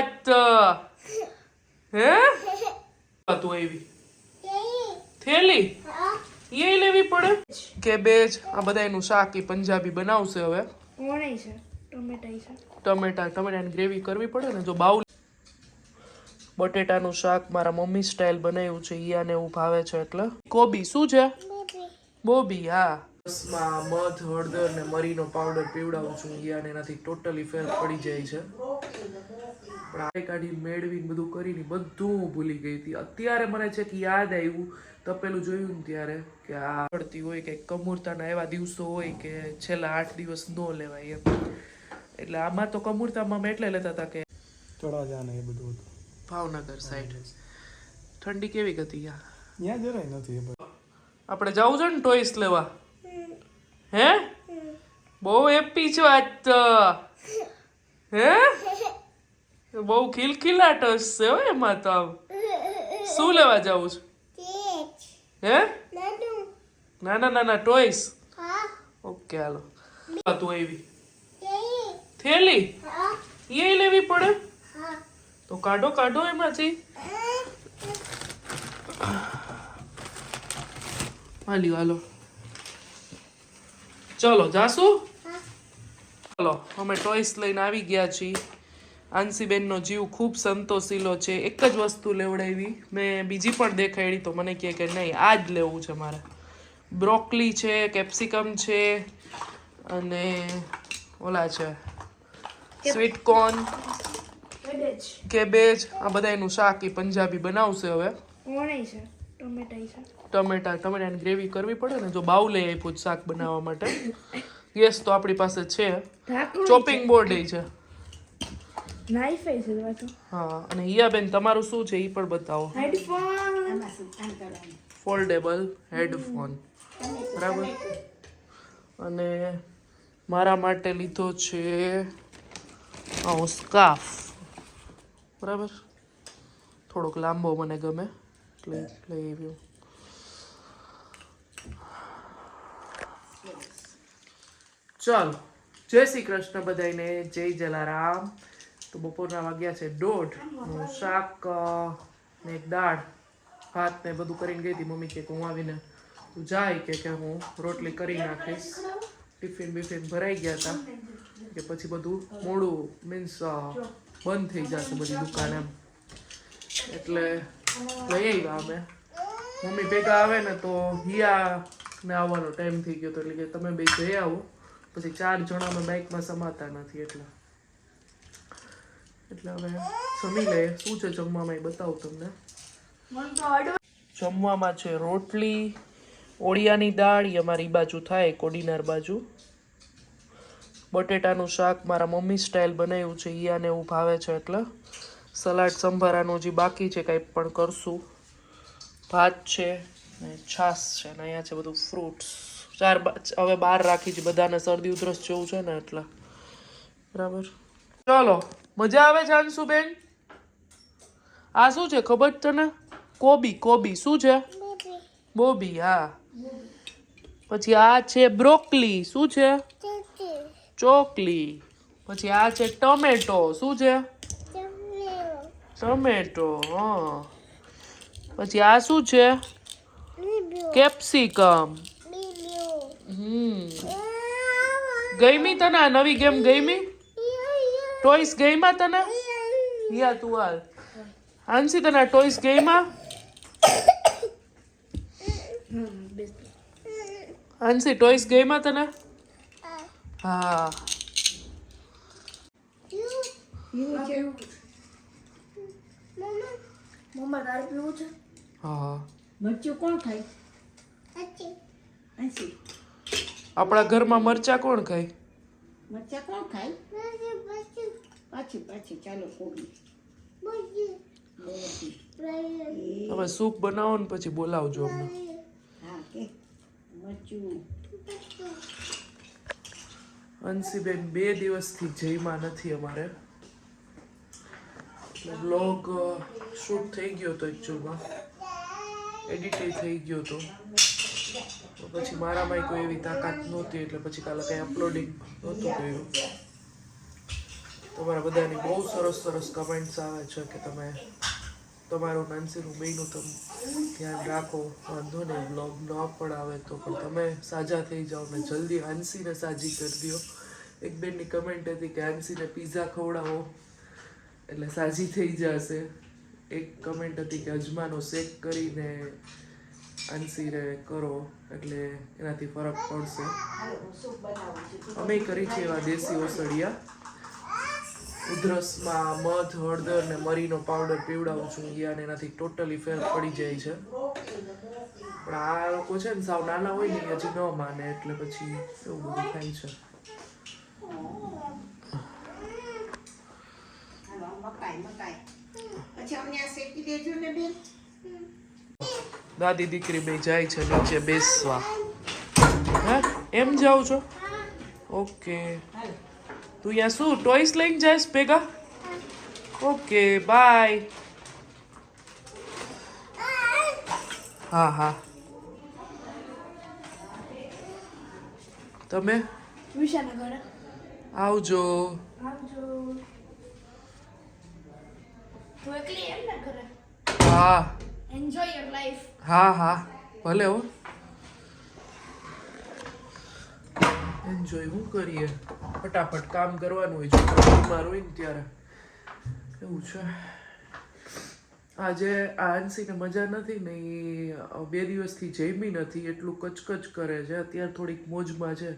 વાત હે? તું એવી થેલી? એ લેવી પડે? કેબેજ આ બધા એનું શાક એ પંજાબી બનાવશે હવે. ટમેટા છે ટમેટા ટમેટાની ગ્રેવી કરવી પડે ને જો બાઉલ. બટેટાનું શાક મારા મમ્મી સ્ટાઇલ બનાવ્યું છે ઈયાને એવું ભાવે છે એટલે. કોબી શું છે? બોબી હા. રસમાં મધ હળદર ને મરીનો પાવડર પીવડાવું છું ઈયાને એનાથી ટોટલી ફેર પડી જાય છે. પણ આ કાઢી મેળવીને બધું કરીને બધું હું ભૂલી ગઈ હતી. અત્યારે મને છે કે યાદ આવ્યું તપેલું જોયું ને ત્યારે કે આ પડતી હોય કે કમૂરતાના એવા દિવસો હોય કે છેલ્લા આઠ દિવસ ન લેવાય એમ. એટલે આમાં તો કમૂરતામાં અમે એટલે લેતા હતા કે તળાજા એ બધું હતું. ભાવનગર સાઈડ ઠંડી કેવી હતી ત્યાં જરાય નથી આપણે જવું છે ને ટોયસ લેવા? હે? બહુ હેપી છો આજ તો. હે? બહુ ખિલખિલાટ હશે હો એમાં તો આમ. શું લેવા જવું છે? હે? નાના. ના ના ના ટોયસ ઓકે હાલો. તું એવી થેલી. એ લેવી પડે? તો કાઢો કાઢો એમાંથી હાલી હાલો. ચલો જાસુ ચલો અમે ટોયસ લઈને આવી ગયા છીએ. આંસીબેનનો જીવ ખૂબ સંતોષીલો છે. એક જ વસ્તુ લેવડાવી. મેં બીજી પણ દેખાડી તો મને કહે કે નહીં આ જ લેવું છે મારે. બ્રોકલી છે કેપ્સિકમ છે અને ઓલા છે સ્વીટ કોર્ન કેબેજ. આ બધા એનું શાક એ પંજાબી બનાવશે હવે. ટમેટા ટમેટા ટમેટાની ગ્રેવી કરવી પડે ને જો બાઉલે આપ્યું શાક બનાવવા માટે. ગેસ તો આપણી પાસે છે. ચોપિંગ બોર્ડ છે. નાઈફ છે તો. હા અને હિયાબેન તમારું શું છે? એ પણ બતાવો. હેડફોન ફોલ્ડેબલ હેડફોન બરાબર? અને મારા માટે લીધો છે આવો સ્કાફ બરાબર? થોડોક લાંબો મને ગમે. એટલે લઈ આવ્યો. ચાલો. જય શ્રી કૃષ્ણ બધાને જય જલારામ. તો બપોરના વાગ્યા છે દોઢ. હું શાક ને એક દાળ, ભાત ને બધું કરીને ગઈ હતી મમ્મી કે હું આવીને તું જાય કે કે હું રોટલી કરી નાખીશ. ટિફિન બિફિન ભરાઈ ગયા હતા કે પછી બધું મોડું મીન્સ બંધ થઈ જશે બધી દુકાન એમ. એટલે લઈ આવ્યા અમે. મમ્મી ભેગા આવે ને તો હિયા ને આવવાનો ટાઈમ થઈ ગયો તો એટલે કે તમે બે જઈ આવો. પછી ચાર જણા અમે બાઇકમાં સમાતા નથી એટલે. એટલે હવે જમી શું છે જમવામાં એ બતાવું તમને. જમવામાં છે રોટલી ઓળિયાની દાળ એ અમારી બાજુ થાય કોડીનાર બાજુ. બટેટાનું શાક મારા મમ્મી સ્ટાઇલ બનાવ્યું છે ઈયાને એવું ભાવે છે એટલે. સલાડ સંભારાનું જે બાકી છે કંઈ પણ કરશું. ભાત છે ને છાશ છે ને અહીંયા છે બધું ફ્રૂટ્સ ચાર બા- હવે બહાર રાખી છે બધાને શરદી ઉધરસ જેવું છે ને એટલે. બરાબર. ચલો. મજા આવે છે અંશુબેન આ શું છે? ખબર તને? કોબી કોબી. શું છે? બોબી હા. પછી આ છે બ્રોકલી. શું છે? ચોકલી. પછી આ છે ટમેટો. શું છે? ટમેટો હા. પછી આ શું છે? કેપ્સિકમ. હમ. ગઈમી તને આ નવી ગેમ? ગઈમી ટોયસ ગઈમાં તને? યા તું હાલ. હાંસી તને ટોયસ ગઈમાં હાંસી ટોયસ ગઈમાં તને? હા. મમ્મા તારે પીવું છે? હા. મરચું કોણ ખાય? આપણા ઘરમાં મરચા કોણ ખાય? મરચા કોણ ખાય? પાછી પાછી ચાલો કોબી હવે સૂપ બનાવો ને પછી બોલાવજો અમને હા કે મરચું અંશીબેન બે દિવસથી જઈમાં નથી અમારે બ્લોગ શૂટ થઈ ગયો હતો એકચ્યુઅલમાં એડિટ થઈ ગયો હતો તો પછી મારામાં કોઈ એવી તાકાત નહોતી એટલે પછી કાલે કંઈ અપલોડિંગ નહોતું કર્યું તમારા બધાની બહુ સરસ સરસ કમેન્ટ્સ આવે છે કે તમે તમારું નાનસીનું બેયનું તમે ધ્યાન રાખો, વાંધો નહીં બ્લોગ ન પણ આવે તો પણ તમે સાજા થઈ જાઓ ને જલ્દી હાંસીને સાજી કરી દો. એક બેનની કમેન્ટ હતી કે હાંસીને પીઝા ખવડાવો, એટલે સાજી થઈ જશે. એક કમેન્ટ હતી કે અજમાનો શેક કરીને હાંસીને કરો, એટલે એનાથી ફરક પડશે. અમે કરી છે એવા દેશી ઓસડિયા. ઉધરસમાં મધ હળદર ને મરીનો પાવડર પીવડાવું છું. ગયા અને એનાથી ટોટલી ફેર પડી જાય છે. પણ આ લોકો છે ને સાવ નાના હોય ને હજી ન માને એટલે પછી એવું બધું થાય છે. દાદી દીકરી બે જાય છે નીચે બેસવા. હે? એમ જાવ છો? ઓકે. તું અહીંયા શું ટોયસ લઈને જઈશ ભેગા? ઓકે બાય હા હા. તમે? આવજો. હા. હા હા. ભલે હો. એન્જોય હું કરીએ? ફટાફટ કામ કરવાનું હોય છે બીમાર હોય ને ત્યારે. એવું છે. આજે આ આંસીને મજા નથી ને એ બે દિવસથી જમી નથી, એટલું કચકચ કરે છે. અત્યારે થોડીક મોજમાં છે.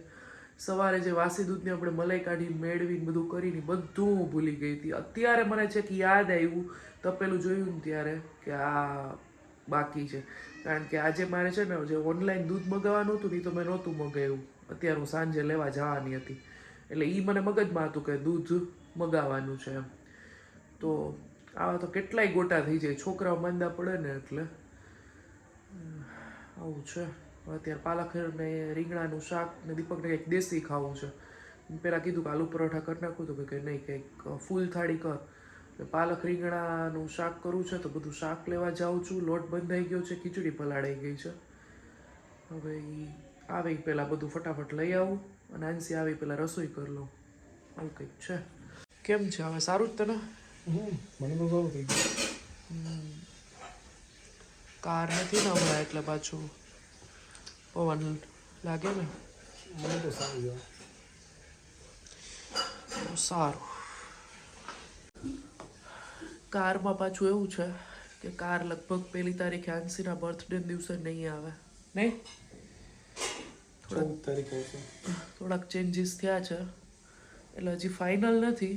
સવારે જે વાસી દૂધને આપણે મલાઈ કાઢી મેળવીને બધું કરીને બધું હું ભૂલી ગઈ હતી. અત્યારે મને છે કે યાદ આવ્યું, તપેલું જોયું ને ત્યારે, કે આ બાકી છે. કારણ કે આજે મારે છે ને જે ઓનલાઈન દૂધ મગાવવાનું હતું ને તો મેં નહોતું મગાવ્યું. અત્યારે હું સાંજે લેવા જવાની હતી. એટલે એ મને મગજમાં હતું કે દૂધ મગાવવાનું છે એમ. તો આવા તો કેટલાય ગોટા થઈ જાય. છોકરાઓ માંદા પડે ને એટલે આવું છે. અત્યારે પાલખર ને રીંગણાનું શાક ને દીપકને કંઈક દેશી ખાવું છે. પહેલાં કીધું કે આલુ પરોઠા કરી નાખું તો કે નહીં, કંઈક ફૂલ થાળી કર. પાલક રીંગણાનું શાક કરવું છે તો બધું શાક લેવા જાઉં છું. લોટ બંધાઈ ગયો છે ખીચડી પલાળાઈ ગઈ છે. હવે ઈ આવે પહેલાં બધું ફટાફટ લઈ આવું અને આંસી આવી પહેલાં રસોઈ કરી લઉં. આવું કંઈક છે. કેમ છે? હવે સારું જ તને? મને તો સારું થઈ ગયું. કાર નથી ને હમણાં એટલે પાછું પવન લાગે ને? મને તો સારું સારું. કારમાં પાછું એવું છે કે કાર લગભગ પહેલી તારીખે આંસીના બર્થડે દિવસે નહીં આવે. નહીં? થોડાક ચેન્જીસ થયા છે. એટલે હજી ફાઇનલ નથી.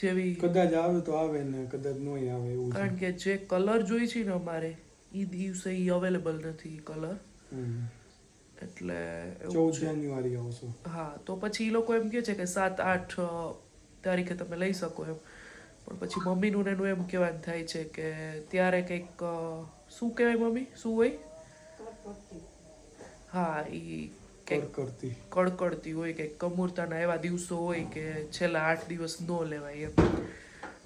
જેવી કદાચ આવે તો આવે ને કદાચ નહીં આવે એવું કારણ કે જે કલર જોઈ છે ને અમારે એ દિવસે એ અવેલેબલ નથી કલર. એટલે ચૌદ જાન્યુઆરી આવશે. હા તો પછી એ લોકો એમ કે છે કે સાત આઠ તારીખે તમે લઈ શકો એમ. પણ પછી મમ્મીનું ને એનું એમ કહેવાનું થાય છે કે ત્યારે કંઈક શું કહેવાય મમ્મી? શું હોય? હા એ કંઈક કડકડતી. હોય કે કમૂરતાના એવા દિવસો હોય કે છેલ્લા આઠ દિવસ ન લેવાય એમ.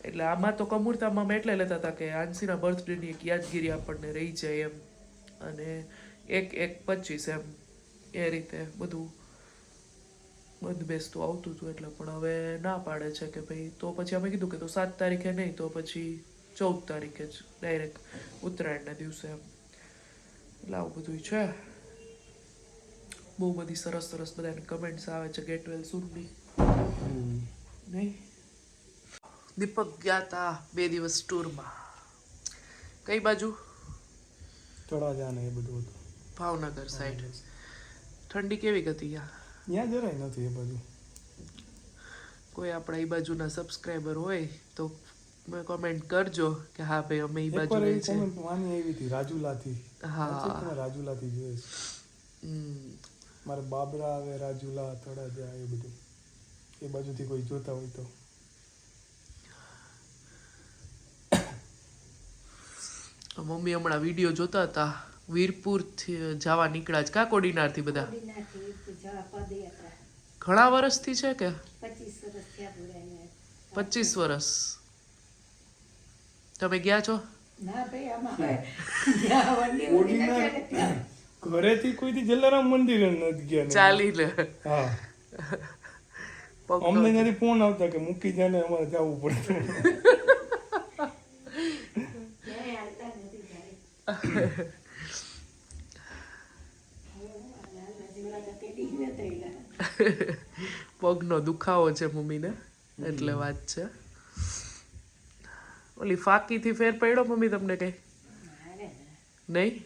એટલે આમાં તો કમૂરતામાં અમે એટલે લેતા હતા કે આંસીના બર્થડેની એક યાદગીરી આપણને રહી જાય એમ. અને એક એક પચીસ એમ. એ રીતે બધું બંધ બેસતું આવતું હતું એટલે પણ હવે ના પાડે છે કે ભાઈ તો પછી અમે કીધું કે તો સાત તારીખે નહીં તો પછી ચૌદ તારીખે જ ડાયરેક્ટ ઉત્તરાયણના દિવસે એમ. એટલે આવું બધું છે. બહુ બધી સરસ સરસ બધાની કમેન્ટ્સ આવે છે ગેટ વેલ સુરની નહીં? દીપક ગયા તા બે દિવસ ટૂરમાં કઈ બાજુ? તળાજા ને એ બધું હતું. ભાવનગર સાઈડ ઠંડી કેવી હતી ત્યાં ત્યાં જરાય નથી એ બાજુ. કોઈ આપણા એ બાજુના સબસ્ક્રાઈબર હોય તો કોમેન્ટ કરજો કે હા ભાઈ અમે એ બાજુ રહી છે. કોમેન્ટ માની આવી હતી રાજુલાથી. હા. રાજુલાથી જોઈશ હમ. મારે બાબરા આવે રાજુલા તળાજા એ બધું. એ બાજુથી કોઈ જોતા હોય તો મમ્મી હમણાં વીડિયો જોતા હતા. વીરપુરથી જવા નીકળ્યા છે. કા કોડીનારથી બધા? ઘણા વર્ષથી છે કે? પચીસ વર્ષ તમે ગયા છો? ઘરેથી કોઈ કોઈથી જલારામ મંદિર નથી ગયા ચાલી લે. હા. અમને ત્યાંથી ફોન આવતા કે મૂકી જાય ને અમારે જવું પડે. ક્યાંય હાલતા નથી જાય રાજુલા તો તેડી જ નતા એલા. પગનો દુખાવો છે મમ્મીને એટલે વાત છે. ઓલી ફાકીથી ફેર પડ્યો મમ્મી તમને કઈ નહીં?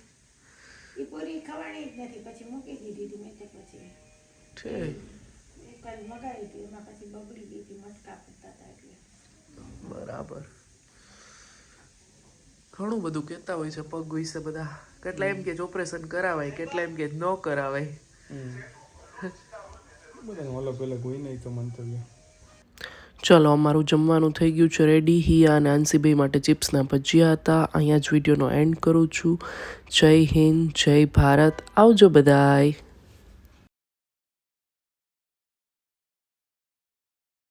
બરાબર. ઘણું બધું કહેતા હોય છે પગ વિશે બધા. કેટલા એમ કે ઓપરેશન કરાવાય કેટલા એમ કે ન કરાવાય. બધાનું અલગ અલગ હોય નહીં તો ચલો, અમારું જમવાનું થઈ ગયું છે રેડી હિયા અને આંસીભાઈ માટે ચિપ્સના ભજીયા હતા. અહીંયા જ વિડીયોનો એન્ડ કરું છું. જય હિન્દ, જય ભારત. આવજો બધાય.